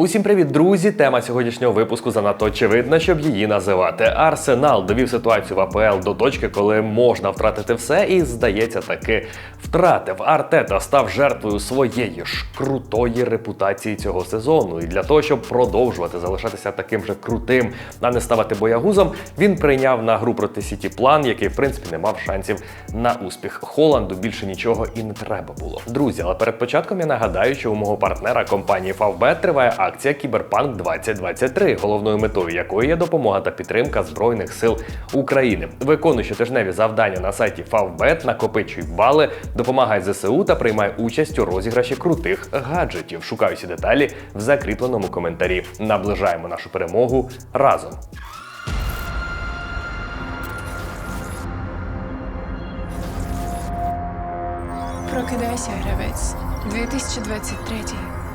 Усім привіт, друзі! Тема сьогоднішнього випуску занадто очевидна, щоб її називати. Арсенал довів ситуацію в АПЛ до точки, коли можна втратити все, і здається, таки втратив. Артета став жертвою своєї ж крутої репутації цього сезону. І для того, щоб продовжувати залишатися таким же крутим, а не ставати боягузом, він прийняв на гру проти Сіті план, який в принципі не мав шансів на успіх. Холланду більше нічого і не треба було. Друзі, але перед початком я нагадаю, що у мого партнера компанії Favbet триває акція Кіберпанк 2023, головною метою якої є допомога та підтримка Збройних сил України. Виконуй щотижневі завдання на сайті Favbet, накопичуй бали, допомагай ЗСУ та приймай участь у розіграші крутих гаджетів. Шукаю всі деталі в закріпленому коментарі. Наближаємо нашу перемогу разом. Прокидайся, гравець. 2023.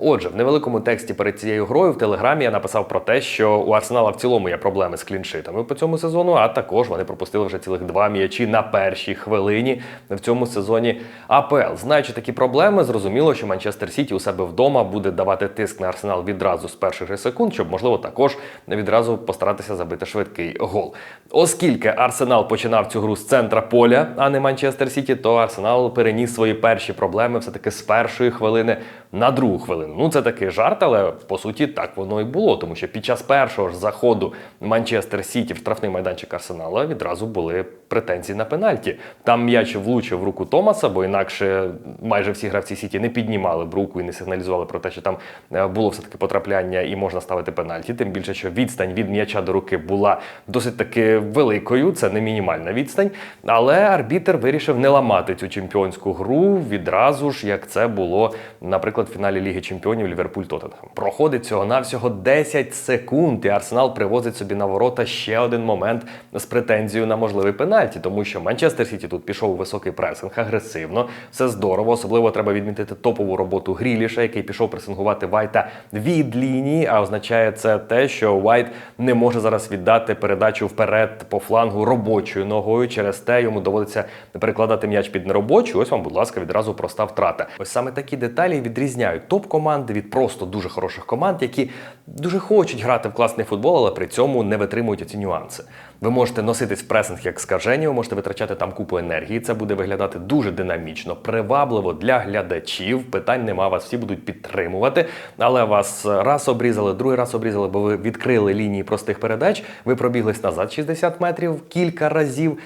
Отже, в невеликому тексті перед цією грою в телеграмі я написав про те, що у Арсенала в цілому є проблеми з кліншитами по цьому сезону, а також вони пропустили вже цілих два м'ячі на першій хвилині в цьому сезоні АПЛ. Знаючи такі проблеми, зрозуміло, що Манчестер Сіті у себе вдома буде давати тиск на Арсенал відразу з перших же секунд, щоб можливо також відразу постаратися забити швидкий гол. Оскільки Арсенал починав цю гру з центра поля, а не Манчестер Сіті, то Арсенал переніс свої перші проблеми все таки з першої хвилини на другу хвилину. Ну це такий жарт, але по суті так воно і було, тому що під час першого ж заходу Манчестер Сіті в штрафний майданчик Арсенала відразу були претензії на пенальті. Там м'яч влучив в руку Томаса, бо інакше майже всі гравці Сіті не піднімали б руку і не сигналізували про те, що там е, було все таки потрапляння і можна ставити пенальті. Тим більше, що відстань від м'яча до руки була досить таки великою. Це не мінімальна відстань. Але арбітер вирішив не ламати цю чемпіонську гру відразу ж, як це було, наприклад, в фіналі Ліги Чемпіонів Ліверпуль Тоттенхем. Проходить цього навсього 10 секунд, і Арсенал привозить собі на ворота ще один момент з претензією на можливий пенальті, тому що Манчестер Сіті тут пішов у високий пресинг агресивно. Все здорово. Особливо треба відмітити топову роботу Гріліша, який пішов пресингувати Вайта від лінії. А означає це те, що Вайт не може зараз віддати передачу вперед по флангу робочою ногою. Через те йому доводиться перекладати м'яч під неробочу. Ось вам, будь ласка, відразу проста втрата. Ось саме такі деталі відрізняють топ-команди від просто дуже хороших команд, які дуже хочуть грати в класний футбол, але при цьому не витримують ці нюанси. Ви можете носитись в пресинг як скажені, ви можете витрачати там купу енергії. Це буде виглядати дуже динамічно, привабливо для глядачів. Питань нема, вас всі будуть підтримувати. Але вас раз обрізали, другий раз обрізали, бо ви відкрили лінії простих передач. Ви пробіглись назад 60 метрів кілька разів.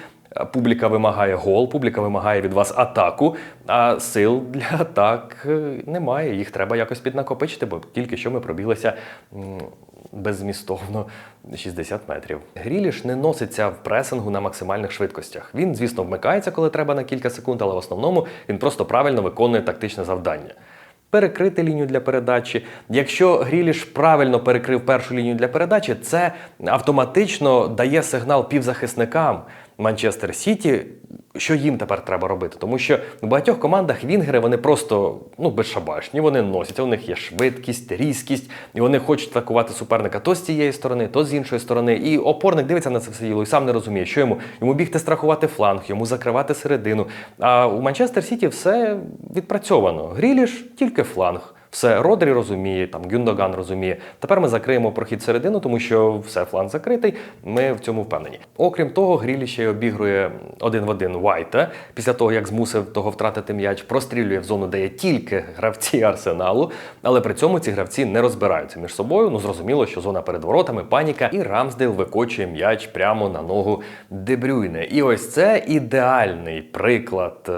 Публіка вимагає гол, публіка вимагає від вас атаку, а сил для атак е, немає. Їх треба якось піднакопичити, бо тільки що ми пробіглися беззмістовно 60 метрів. Гріліш не носиться в пресингу на максимальних швидкостях. Він, звісно, вмикається, коли треба на кілька секунд, але в основному він просто правильно виконує тактичне завдання. Перекрити лінію для передачі. Якщо Гріліш правильно перекрив першу лінію для передачі, це автоматично дає сигнал півзахисникам Манчестер Сіті, що їм тепер треба робити. Тому що в багатьох командах вінгери вони просто ну, безшабашні, вони носяться, у них є швидкість, різкість, і вони хочуть атакувати суперника то з цієї сторони, то з іншої сторони. І опорник дивиться на це все діло і сам не розуміє, що йому йому бігти страхувати фланг, йому закривати середину. А у Манчестер Сіті все відпрацьовано. Гріліш тільки фланг. Все, Родрі розуміє, там Гюндоган розуміє. Тепер ми закриємо прохід середину, тому що все фланг закритий. Ми в цьому впевнені. Окрім того, Грілі ще й обігрує один в один Вайта після того, як змусив того втратити м'яч, прострілює в зону, де є тільки гравці арсеналу. Але при цьому ці гравці не розбираються між собою. Ну зрозуміло, що зона перед воротами, паніка, і Рамсдейл викочує м'яч прямо на ногу Дебрюйне. І ось це ідеальний приклад.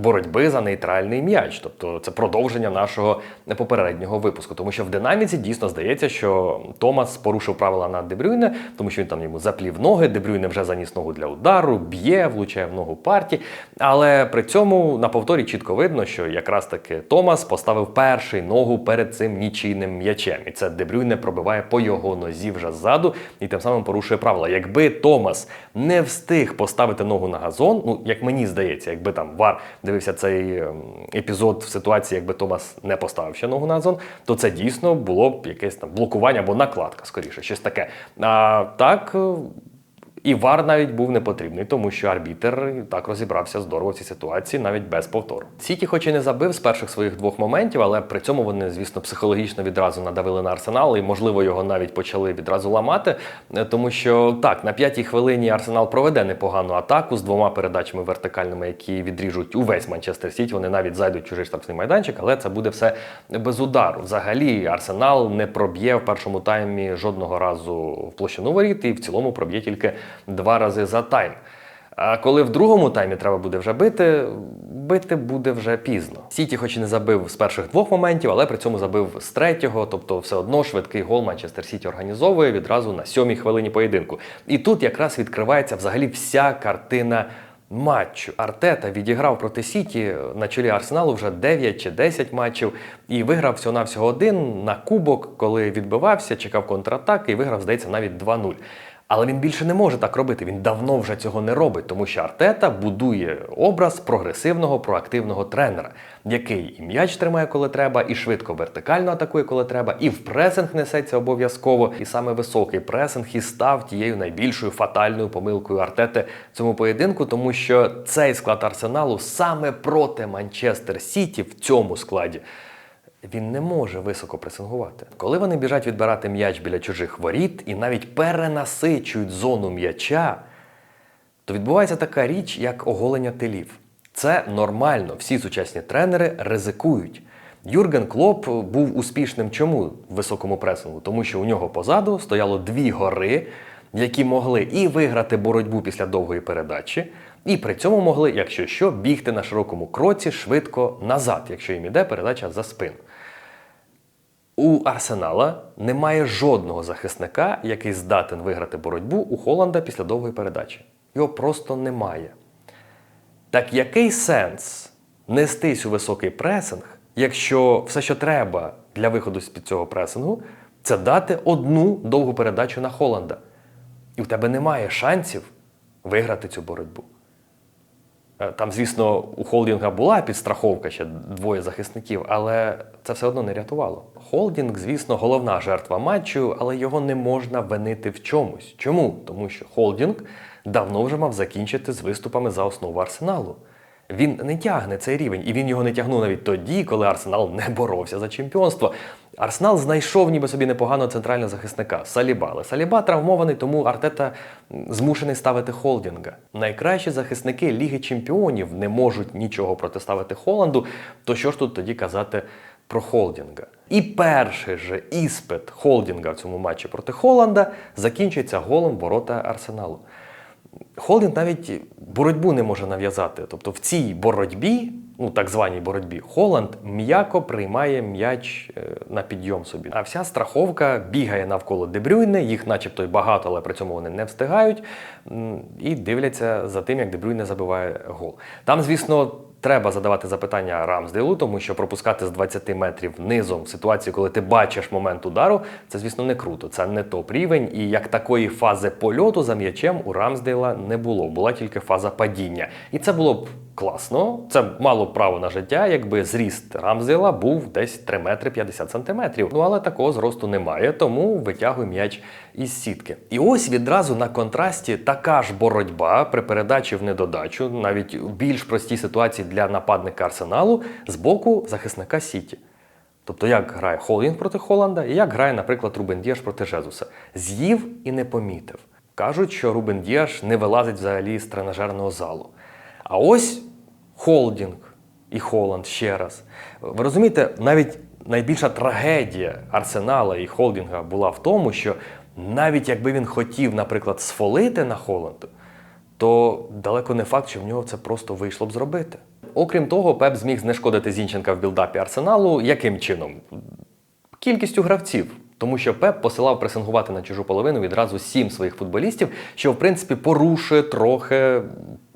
Боротьби за нейтральний м'яч. Тобто це продовження нашого попереднього випуску. Тому що в динаміці дійсно здається, що Томас порушив правила на Дебрюйне, тому що він там йому заплів ноги, Дебрюйне вже заніс ногу для удару, б'є, влучає в ногу парті. Але при цьому на повторі чітко видно, що якраз таки Томас поставив перший ногу перед цим нічийним м'ячем. І це Дебрюйне пробиває по його нозі вже ззаду і тим самим порушує правила. Якби Томас не встиг поставити ногу на газон, ну як мені здається, якби там Вар дивився цей ем, епізод в ситуації, якби Томас не поставив ще ногу на зон, то це дійсно було б якесь там блокування або накладка, скоріше, щось таке. А так. І вар навіть був не потрібний, тому що арбітер так розібрався здорово в цій ситуації, навіть без повтору. Сіті, хоч і не забив з перших своїх двох моментів, але при цьому вони, звісно, психологічно відразу надавили на арсенал, і можливо його навіть почали відразу ламати. е, Тому що так, на п'ятій хвилині арсенал проведе непогану атаку з двома передачами вертикальними, які відріжуть увесь Манчестер Сіті. Вони навіть зайдуть в чужий штрафний майданчик, але це буде все без удару. Взагалі, арсенал не проб'є в першому таймі жодного разу в площину воріт і в цілому проб'є тільки два рази за тайм. А коли в другому таймі треба буде вже бити, бити буде вже пізно. Сіті, хоч і не забив з перших двох моментів, але при цьому забив з третього, тобто все одно швидкий гол Манчестер Сіті організовує відразу на сьомій хвилині поєдинку. І тут якраз відкривається взагалі вся картина матчу. Артета відіграв проти Сіті на чолі Арсеналу вже 9 чи 10 матчів і виграв всього навсього один на кубок, коли відбивався, чекав контратаки і виграв, здається, навіть 2-0. Але він більше не може так робити. Він давно вже цього не робить, тому що Артета будує образ прогресивного, проактивного тренера, який і м'яч тримає, коли треба, і швидко вертикально атакує, коли треба, і в пресинг несеться обов'язково. І саме високий пресинг і став тією найбільшою фатальною помилкою Артети в цьому поєдинку, тому що цей склад арсеналу саме проти Манчестер Сіті в цьому складі він не може високо пресингувати. Коли вони біжать відбирати м'яч біля чужих воріт і навіть перенасичують зону м'яча, то відбувається така річ, як оголення тилів. Це нормально, всі сучасні тренери ризикують. Юрген Клоп був успішним чому в високому пресингу? Тому що у нього позаду стояло дві гори, які могли і виграти боротьбу після довгої передачі, і при цьому могли, якщо що, бігти на широкому кроці швидко назад, якщо їм іде передача за спину. У Арсенала немає жодного захисника, який здатен виграти боротьбу у Холланда після довгої передачі. Його просто немає. Так який сенс нестись у високий пресинг, якщо все, що треба для виходу з-під цього пресингу, це дати одну довгу передачу на Холланда. І в тебе немає шансів виграти цю боротьбу. Е, Там, звісно, у Холдінга була підстраховка ще двоє захисників, але це все одно не рятувало. Холдінг, звісно, головна жертва матчу, але його не можна винити в чомусь. Чому? Тому що Холдінг давно вже мав закінчити з виступами за основу арсеналу. Він не тягне цей рівень, і він його не тягнув навіть тоді, коли Арсенал не боровся за чемпіонство. Арсенал знайшов ніби собі непоганого центрального захисника Саліба. Але Саліба травмований, тому Артета змушений ставити холдінга. Найкращі захисники Ліги Чемпіонів не можуть нічого протиставити Холланду. То що ж тут тоді казати про холдінга? І перший же іспит холдінга в цьому матчі проти Холланда закінчується голом ворота Арсеналу. Холдинг навіть боротьбу не може нав'язати. Тобто в цій боротьбі, ну так званій боротьбі, Холланд м'яко приймає м'яч е, на підйом собі. А вся страховка бігає навколо Дебрюйне, їх начебто й багато, але при цьому вони не встигають. І дивляться за тим, як Дебрюйне забиває гол. Там, звісно. Треба задавати запитання Рамсдейлу, тому що пропускати з 20 метрів низом в ситуації, коли ти бачиш момент удару, це, звісно, не круто. Це не топ рівень. І як такої фази польоту за м'ячем у Рамсдейла не було. Була тільки фаза падіння. І це було б класно. Це мало б право на життя, якби зріст Рамсдейла був десь 3 метри 50 сантиметрів. Ну але такого зросту немає, тому витягуй м'яч із сітки. І ось відразу на контрасті така ж боротьба при передачі в недодачу, навіть в більш простій ситуації для нападника арсеналу з боку захисника Сіті. Тобто, як грає Холдінг проти Холланда, і як грає, наприклад, Рубен Діаш проти Жезуса. З'їв і не помітив. Кажуть, що Рубен Діаш не вилазить взагалі з тренажерного залу. А ось Холдінг і Холланд ще раз. Ви розумієте, навіть найбільша трагедія Арсенала і Холдінга була в тому, що навіть якби він хотів, наприклад, сфолити на Холланду, то далеко не факт, що в нього це просто вийшло б зробити. окрім того, Пеп зміг знешкодити Зінченка в білдапі арсеналу. Яким чином? кількістю гравців. Тому що Пеп посилав пресингувати на чужу половину відразу сім своїх футболістів, що в принципі порушує трохи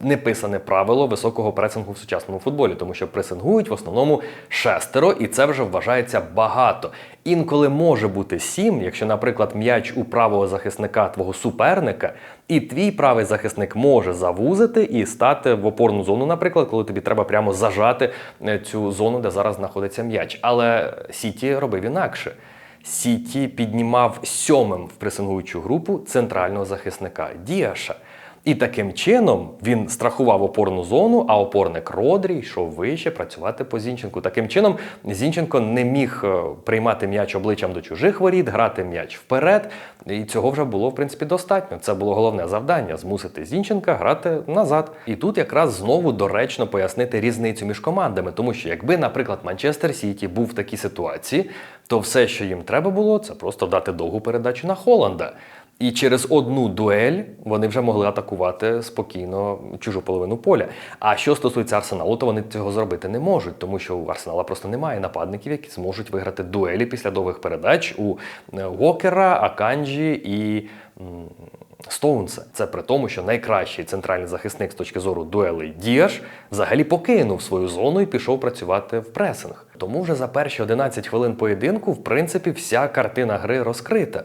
неписане правило високого пресингу в сучасному футболі, тому що пресингують в основному шестеро, і це вже вважається багато. Інколи може бути сім, якщо, наприклад, м'яч у правого захисника твого суперника, і твій правий захисник може завузити і стати в опорну зону, наприклад, коли тобі треба прямо зажати е, цю зону, де зараз знаходиться м'яч. Але Сіті робив інакше. Сіті піднімав сьомим в пресингуючу групу центрального захисника Діаша. І таким чином він страхував опорну зону, а опорник Родрі йшов вище працювати по Зінченку. Таким чином Зінченко не міг е, приймати м'яч обличчям до чужих воріт, грати м'яч вперед. І цього вже було в принципі достатньо. Це було головне завдання змусити Зінченка грати назад. І тут якраз знову доречно пояснити різницю між командами, тому що якби, наприклад, Манчестер Сіті був в такій ситуації, то все, що їм треба було, це просто дати довгу передачу на Холланда. І через одну дуель вони вже могли атакувати спокійно чужу половину поля. А що стосується арсеналу, то вони цього зробити не можуть, тому що у арсенала просто немає нападників, які зможуть виграти дуелі після довгих передач у е, Уокера, Аканджі і. Стоунса. Це при тому, що найкращий центральний захисник з точки зору дуелей Діаш взагалі покинув свою зону і пішов працювати в пресинг. Тому вже за перші 11 хвилин поєдинку, в принципі, вся картина гри розкрита.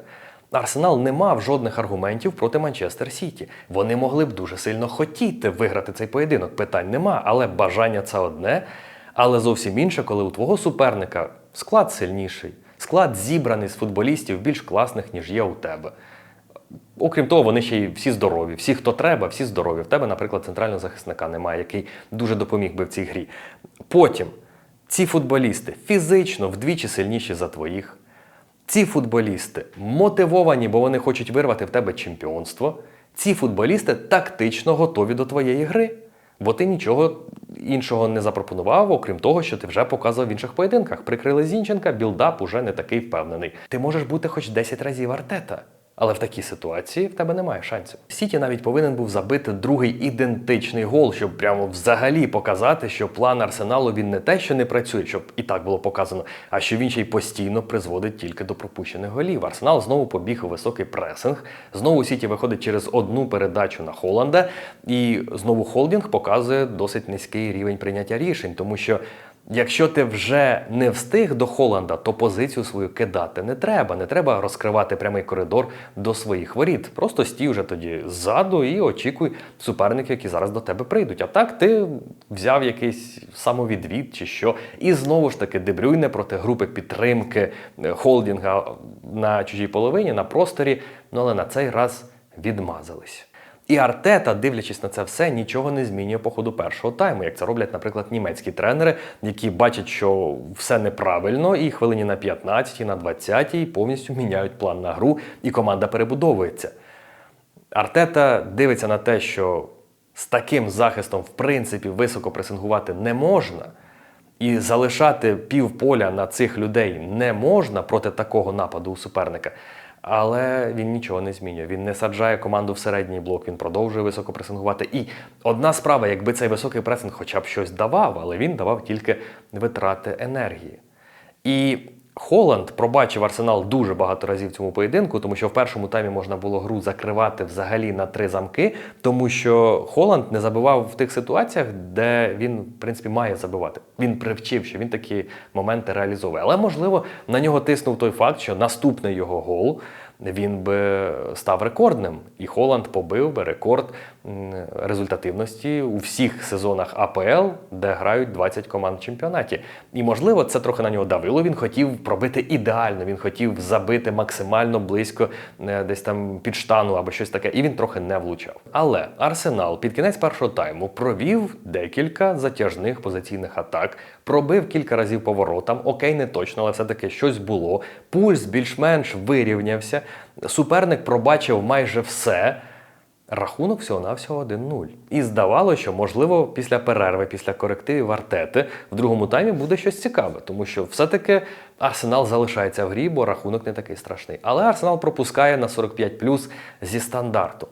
Арсенал не мав жодних аргументів проти Манчестер Сіті. Вони могли б дуже сильно хотіти виграти цей поєдинок. Питань нема, але бажання це одне. Але зовсім інше, коли у твого суперника склад сильніший, склад зібраний з футболістів більш класних, ніж є у тебе. Окрім того, вони ще й всі здорові. Всі, хто треба, всі здорові. В тебе, наприклад, центрального захисника немає, який дуже допоміг би в цій грі. Потім ці футболісти фізично вдвічі сильніші за твоїх. Ці футболісти мотивовані, бо вони хочуть вирвати в тебе чемпіонство. Ці футболісти тактично готові до твоєї гри. Бо ти нічого іншого не запропонував, окрім того, що ти вже показував в інших поєдинках. Прикрили Зінченка, білдап уже не такий впевнений. Ти можеш бути хоч 10 разів артета. Але в такій ситуації в тебе немає шансів. Сіті навіть повинен був забити другий ідентичний гол, щоб прямо взагалі показати, що план арсеналу він не те, що не працює, щоб і так було показано, а що він ще й постійно призводить тільки до пропущених голів. Арсенал знову побіг у високий пресинг. Знову Сіті виходить через одну передачу на Холланда, і знову холдинг показує досить низький рівень прийняття рішень, тому що. Якщо ти вже не встиг до Холланда, то позицію свою кидати не треба. Не треба розкривати прямий коридор до своїх воріт. Просто стій вже тоді ззаду і очікуй суперників, які зараз до тебе прийдуть. А так ти взяв якийсь самовідвід чи що, і знову ж таки дебрюйне проти групи підтримки е, холдинга на чужій половині, на просторі. Ну але на цей раз відмазались. І Артета, дивлячись на це все, нічого не змінює по ходу першого тайму, як це роблять, наприклад, німецькі тренери, які бачать, що все неправильно, і хвилині на 15, на 20 повністю міняють план на гру, і команда перебудовується. Артета дивиться на те, що з таким захистом, в принципі, високо пресингувати не можна, і залишати півполя на цих людей не можна проти такого нападу у суперника. Але він нічого не змінює. Він не саджає команду в середній блок, він продовжує високо пресингувати. І одна справа, якби цей високий пресинг хоча б щось давав, але він давав тільки витрати енергії. І Холланд пробачив Арсенал дуже багато разів в цьому поєдинку, тому що в першому таймі можна було гру закривати взагалі на три замки, тому що Холанд не забивав в тих ситуаціях, де він, в принципі, має забивати. Він привчив, що він такі моменти реалізовує. Але можливо на нього тиснув той факт, що наступний його гол він би став рекордним, і Холланд побив би рекорд результативності у всіх сезонах АПЛ, де грають 20 команд в чемпіонаті. І можливо, це трохи на нього давило. Він хотів пробити ідеально, він хотів забити максимально близько е, десь там під штану або щось таке, і він трохи не влучав. Але Арсенал під кінець першого тайму провів декілька затяжних позиційних атак, пробив кілька разів по воротам. Окей, не точно, але все-таки щось було. Пульс більш-менш вирівнявся. Суперник пробачив майже все. Рахунок всього-навсього 1-0. І здавалося, що можливо після перерви, після корективів Артети в другому таймі буде щось цікаве, тому що все-таки Арсенал залишається в грі, бо рахунок не такий страшний. Але Арсенал пропускає на 45 зі стандарту.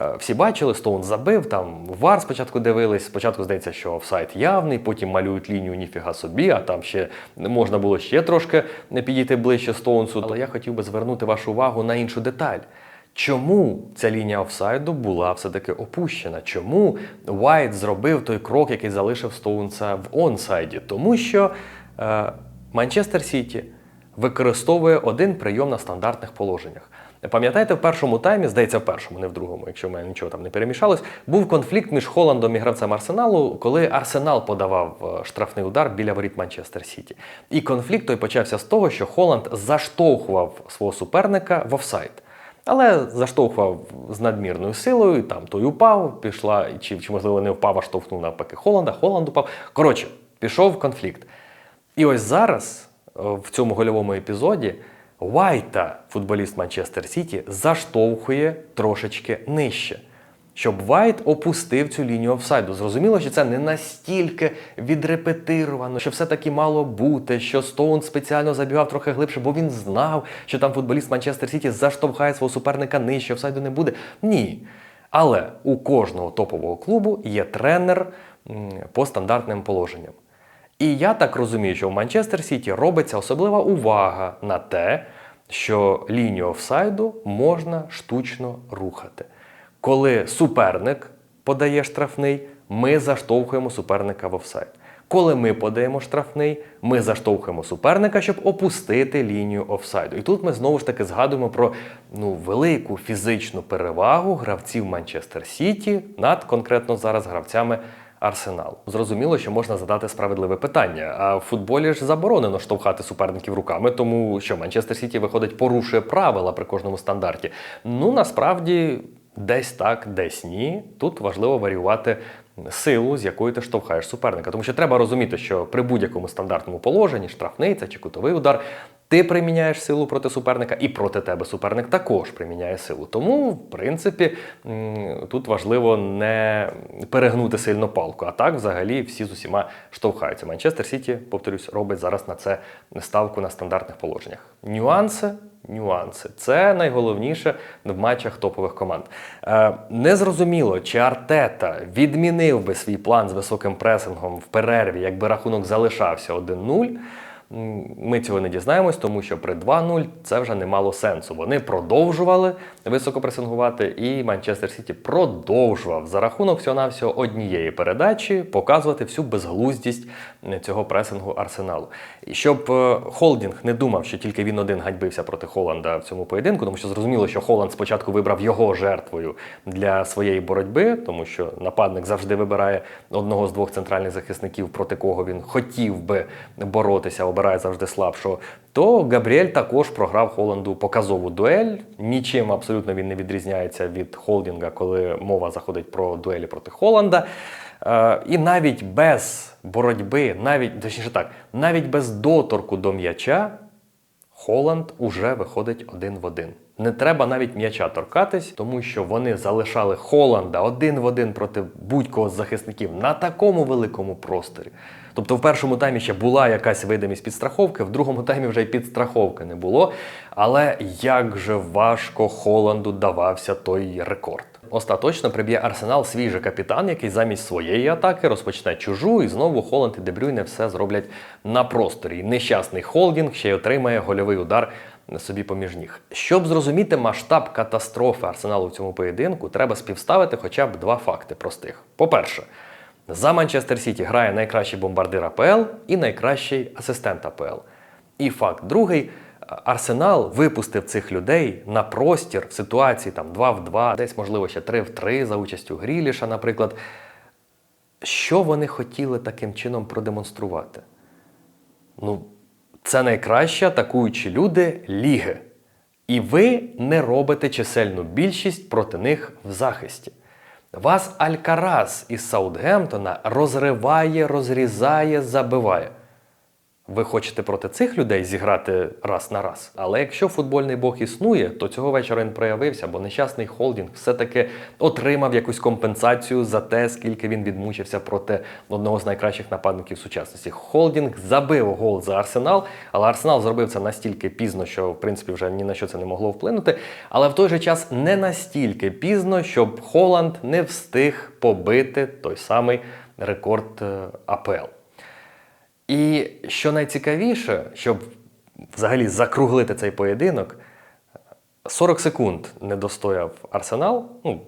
Е, Всі бачили, Стоун забив, там вар спочатку дивились. Спочатку здається, що офсайд явний, потім малюють лінію ніфіга собі, а там ще можна було ще трошки підійти ближче Стоунсу. Але я хотів би звернути вашу увагу на іншу деталь. Чому ця лінія офсайду була все-таки опущена? Чому Уайт зробив той крок, який залишив Стоунса в онсайді? Тому що е, Манчестер Сіті використовує один прийом на стандартних положеннях. Пам'ятаєте, в першому таймі, здається, в першому, не в другому, якщо в мене нічого там не перемішалось, був конфлікт між Холландом і гравцем Арсеналу, коли Арсенал подавав е, штрафний удар біля воріт Манчестер Сіті. І конфлікт той почався з того, що Холланд заштовхував свого суперника в офсайд. Але заштовхував з надмірною силою, там той упав, пішла, чи, чи можливо не впав, а штовхнув навпаки Холланда, Холланд упав. Коротше, пішов конфлікт. І ось зараз, е, в цьому гольовому епізоді, Вайта, футболіст Манчестер Сіті, заштовхує трошечки нижче. Щоб Вайт опустив цю лінію офсайду. Зрозуміло, що це не настільки відрепетировано, що все таки мало бути, що Стоун спеціально забігав трохи глибше, бо він знав, що там футболіст Манчестер Сіті заштовхає свого суперника нижче, офсайду не буде. Ні. Але у кожного топового клубу є тренер по стандартним положенням. І я так розумію, що в Манчестер Сіті робиться особлива увага на те, що лінію офсайду можна штучно рухати. Коли суперник подає штрафний, ми заштовхуємо суперника в офсайд. Коли ми подаємо штрафний, ми заштовхуємо суперника, щоб опустити лінію офсайду. І тут ми знову ж таки згадуємо про ну, велику фізичну перевагу гравців Манчестер Сіті над конкретно зараз гравцями Арсенал. Зрозуміло, що можна задати справедливе питання. А в футболі ж заборонено штовхати суперників руками, тому що Манчестер Сіті виходить порушує правила при кожному стандарті. Ну насправді. Десь так, десь ні. Тут важливо варіювати силу, з якою ти штовхаєш суперника. Тому що треба розуміти, що при будь-якому стандартному положенні, штрафний це чи кутовий удар, ти приміняєш силу проти суперника, і проти тебе суперник також приміняє силу. Тому, в принципі, тут важливо не перегнути сильно палку. А так, взагалі, всі з усіма штовхаються. Манчестер Сіті, повторюсь, робить зараз на це ставку на стандартних положеннях. Нюанси. Нюанси це найголовніше в матчах топових команд. Е, незрозуміло, чи Артета відмінив би свій план з високим пресингом в перерві, якби рахунок залишався 1-0. Ми цього не дізнаємось, тому що при 2-0 це вже не мало сенсу. Вони продовжували високо пресингувати, і Манчестер Сіті продовжував за рахунок всього-навсього однієї передачі показувати всю безглуздість цього пресингу арсеналу. І щоб е, Холдінг не думав, що тільки він один ганьбився проти Холланда в цьому поєдинку, тому що зрозуміло, що Холланд спочатку вибрав його жертвою для своєї боротьби, тому що нападник завжди вибирає одного з двох центральних захисників, проти кого він хотів би боротися, обирає завжди слабшого. То Габріель також програв Холланду показову дуель. Нічим абсолютно він не відрізняється від Холдінга, коли мова заходить про дуелі проти Холланда. Е, і навіть без боротьби, навіть точніше так, навіть без доторку до м'яча, Холланд уже виходить один в один. Не треба навіть м'яча торкатись, тому що вони залишали Холланда один в один проти будь-кого з захисників на такому великому просторі. Тобто в першому таймі ще була якась видимість підстраховки, в другому таймі вже й підстраховки не було. Але як же важко Холланду давався той рекорд. Остаточно приб'є Арсенал свій же капітан, який замість своєї атаки розпочне чужу, і знову Холланд і Дебрюйне все зроблять на просторі. Нещасний холдінг ще й отримає гольовий удар собі поміж ніг. Щоб зрозуміти масштаб катастрофи Арсеналу в цьому поєдинку, треба співставити хоча б два факти простих. По-перше, за Манчестер Сіті грає найкращий бомбардир АПЛ і найкращий асистент АПЛ. І факт другий. Арсенал випустив цих людей на простір в ситуації там 2 в 2, десь, можливо, ще 3 в 3 за участю Гріліша, наприклад. Що вони хотіли таким чином продемонструвати? Ну, це найкраще атакуючі люди ліги. І ви не робите чисельну більшість проти них в захисті. Вас Алькарас із Саутгемптона розриває, розрізає, забиває. Ви хочете проти цих людей зіграти раз на раз. Але якщо футбольний бог існує, то цього вечора він проявився, бо нещасний холдинг все-таки отримав якусь компенсацію за те, скільки він відмучився проти одного з найкращих нападників сучасності. Холдинг забив гол за арсенал, але арсенал зробив це настільки пізно, що в принципі вже ні на що це не могло вплинути. Але в той же час не настільки пізно, щоб Холланд не встиг побити той самий рекорд е, АПЛ. І що найцікавіше, щоб взагалі закруглити цей поєдинок, 40 секунд не достояв Арсенал. Ну,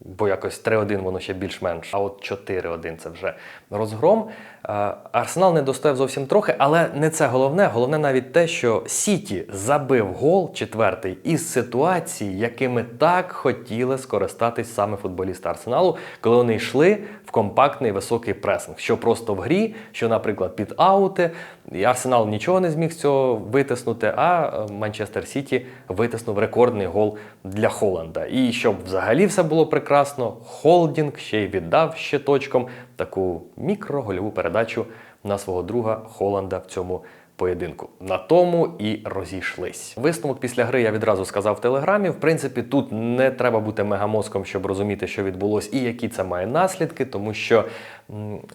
бо якось 3-1 воно ще більш-менш, а от 4-1 це вже розгром. Е, Арсенал не достояв зовсім трохи, але не це головне. Головне навіть те, що Сіті забив гол четвертий із ситуації, якими так хотіли скористатись саме футболісти Арсеналу, коли вони йшли в компактний високий пресинг. Що просто в грі, що, наприклад, під аути. І Арсенал нічого не зміг з цього витиснути, а е, Манчестер Сіті витиснув рекордний гол для Холланда. І щоб взагалі все було прекрасно, Холдінг ще й віддав щиточком таку мікрогольову передачу на свого друга Холланда в цьому поєдинку. На тому і розійшлись. Висновок після гри я відразу сказав в телеграмі. В принципі, тут не треба бути мегамозком, щоб розуміти, що відбулось і які це має наслідки, тому що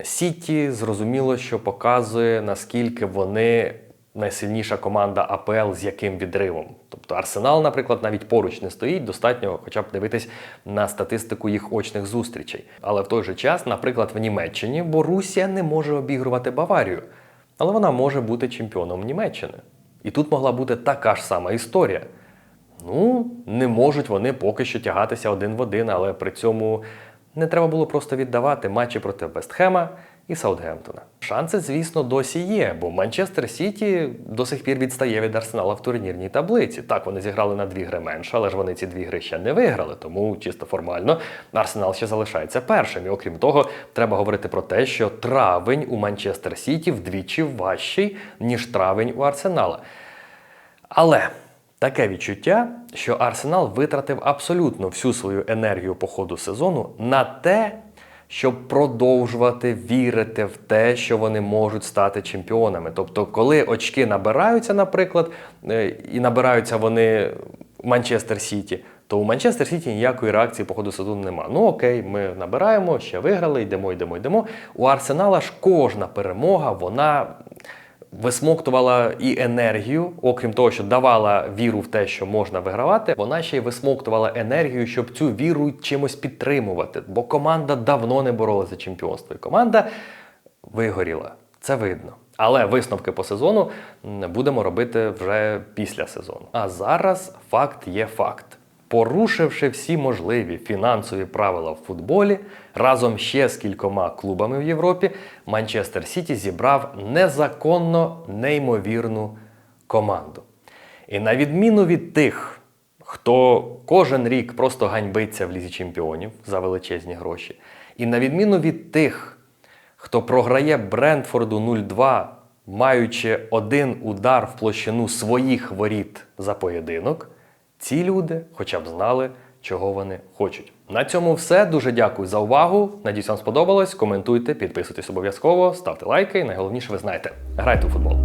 Сіті зрозуміло, що показує наскільки вони. Найсильніша команда АПЛ з яким відривом. Тобто Арсенал, наприклад, навіть поруч не стоїть, достатньо хоча б дивитись на статистику їх очних зустрічей. Але в той же час, наприклад, в Німеччині Борусія не може обігрувати Баварію, але вона може бути чемпіоном Німеччини. І тут могла бути така ж сама історія. Ну, не можуть вони поки що тягатися один в один, але при цьому не треба було просто віддавати матчі проти Вестхема і Саутгемптона. Шанси, звісно, досі є, бо Манчестер Сіті до сих пір відстає від Арсенала в турнірній таблиці. Так, вони зіграли на дві гри менше, але ж вони ці дві гри ще не виграли, тому чисто формально Арсенал ще залишається першим. І окрім того, треба говорити про те, що травень у Манчестер Сіті вдвічі важчий, ніж травень у Арсенала. Але таке відчуття, що Арсенал витратив абсолютно всю свою енергію по ходу сезону на те, щоб продовжувати вірити в те, що вони можуть стати чемпіонами. Тобто, коли очки набираються, наприклад, е, і набираються вони в Манчестер Сіті. То у Манчестер Сіті ніякої реакції по ходу сезону нема. Ну окей, ми набираємо, ще виграли, йдемо, йдемо, йдемо. У Арсенала ж кожна перемога, вона висмоктувала і енергію, окрім того, що давала віру в те, що можна вигравати, вона ще й висмоктувала енергію, щоб цю віру чимось підтримувати. Бо команда давно не боролася за чемпіонство. І команда вигоріла. Це видно. Але висновки по сезону будемо робити вже після сезону. А зараз факт є факт. Порушивши всі можливі фінансові правила в футболі, разом ще з кількома клубами в Європі, Манчестер Сіті зібрав незаконно неймовірну команду. І на відміну від тих, хто кожен рік просто ганьбиться в лізі чемпіонів за величезні гроші, і на відміну від тих, хто програє Брентфорду 0-2, маючи один удар в площину своїх воріт за поєдинок, ці люди хоча б знали, чого вони хочуть. На цьому все. Дуже дякую за увагу. Надіюсь, вам сподобалось. Коментуйте, підписуйтесь обов'язково, ставте лайки. І найголовніше, ви знаєте, грайте у футбол.